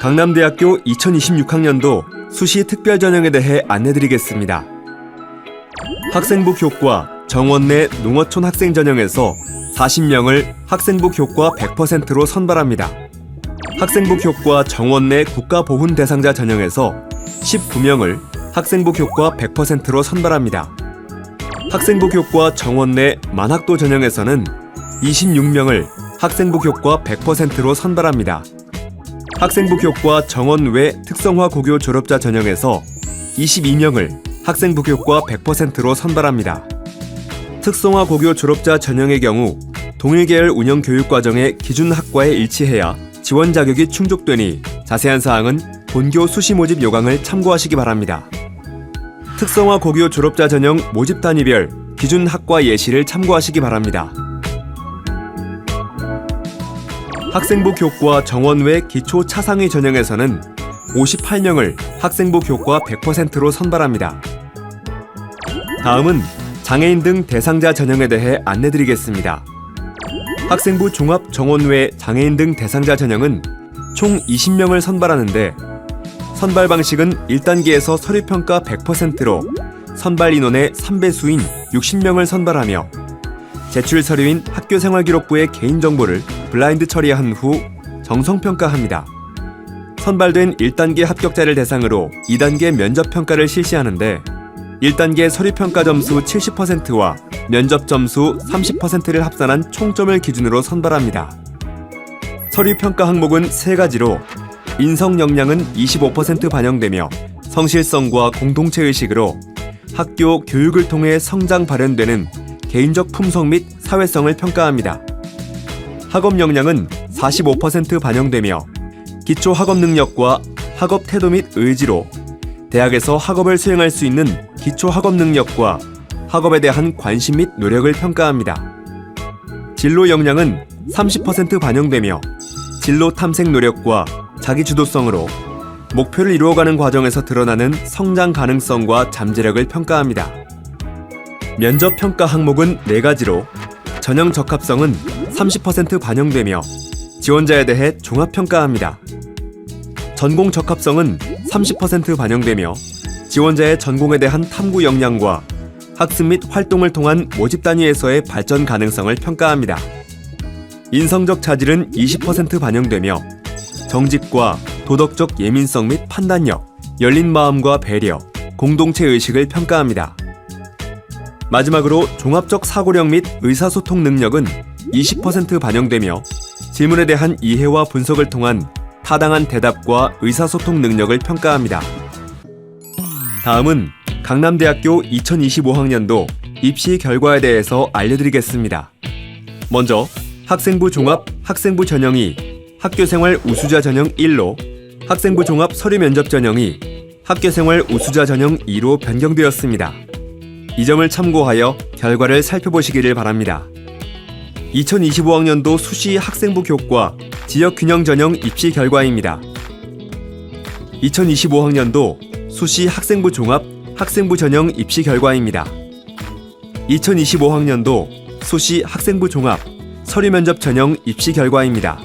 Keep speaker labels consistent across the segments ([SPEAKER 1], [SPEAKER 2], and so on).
[SPEAKER 1] 강남대학교 2026학년도 수시 특별전형에 대해 안내드리겠습니다. 학생부 교과 정원 내 농어촌 학생 전형에서 40명을 학생부 교과 100%로 선발합니다. 학생부 교과 정원 내 국가보훈 대상자 전형에서 19명을 학생부 교과 100%로 선발합니다. 학생부 교과 정원 내 만학도 전형에서는 26명을 학생부 교과 100%로 선발합니다. 학생부 교과 정원 외 특성화 고교 졸업자 전형에서 22명을 학생부 교과 100%로 선발합니다. 특성화 고교 졸업자 전형의 경우 동일 계열 운영 교육 과정의 기준 학과에 일치해야 지원 자격이 충족되니 자세한 사항은 본교 수시 모집 요강을 참고하시기 바랍니다. 특성화 고교 졸업자 전형 모집 단위별 기준 학과 예시를 참고하시기 바랍니다. 학생부 교과 정원 외 기초 차상위 전형에서는 58명을 학생부 교과 100%로 선발합니다. 다음은 장애인 등 대상자 전형에 대해 안내드리겠습니다. 학생부 종합 정원 외 장애인 등 대상자 전형은 총 20명을 선발하는데 선발 방식은 1단계에서 서류평가 100%로 선발 인원의 3배수인 60명을 선발하며 제출 서류인 학교생활기록부의 개인정보를 블라인드 처리한 후 정성평가합니다. 선발된 1단계 합격자를 대상으로 2단계 면접평가를 실시하는데 1단계 서류평가 점수 70%와 면접 점수 30%를 합산한 총점을 기준으로 선발합니다. 서류평가 항목은 세 가지로 인성 역량은 25% 반영되며 성실성과 공동체 의식으로 학교 교육을 통해 성장 발현되는 개인적 품성 및 사회성을 평가합니다. 학업 역량은 45% 반영되며 기초 학업 능력과 학업 태도 및 의지로 대학에서 학업을 수행할 수 있는 기초 학업 능력과 학업에 대한 관심 및 노력을 평가합니다. 진로 역량은 30% 반영되며 진로 탐색 노력과 자기 주도성으로 목표를 이루어가는 과정에서 드러나는 성장 가능성과 잠재력을 평가합니다. 면접 평가 항목은 4가지로 전형 적합성은 30% 반영되며 지원자에 대해 종합 평가합니다. 전공 적합성은 30% 반영되며 지원자의 전공에 대한 탐구 역량과 학습 및 활동을 통한 모집 단위에서의 발전 가능성을 평가합니다. 인성적 자질은 20% 반영되며 정직과 도덕적 예민성 및 판단력, 열린 마음과 배려, 공동체 의식을 평가합니다. 마지막으로 종합적 사고력 및 의사소통 능력은 20% 반영되며 질문에 대한 이해와 분석을 통한 타당한 대답과 의사소통 능력을 평가합니다. 다음은 강남대학교 2025학년도 입시 결과에 대해서 알려드리겠습니다. 먼저 학생부 종합 학생부 전형이 학교생활 우수자 전형 1로 학생부 종합 서류 면접 전형이 학교생활 우수자 전형 2로 변경되었습니다. 이 점을 참고하여 결과를 살펴보시기를 바랍니다. 2025학년도 수시 학생부 교과 지역 균형 전형 입시 결과입니다. 2025학년도 수시 학생부 종합 학생부 전형 입시 결과입니다. 2025학년도 수시 학생부 종합 서류 면접 전형 입시 결과입니다.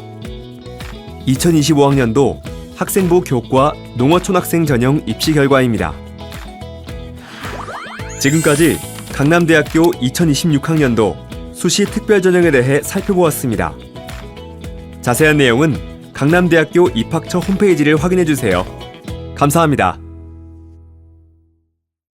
[SPEAKER 1] 2025학년도 학생부 교과 농어촌 학생 전형 입시 결과입니다. 지금까지 강남대학교 2026학년도 수시 특별전형에 대해 살펴보았습니다. 자세한 내용은 강남대학교 입학처 홈페이지를 확인해 주세요. 감사합니다.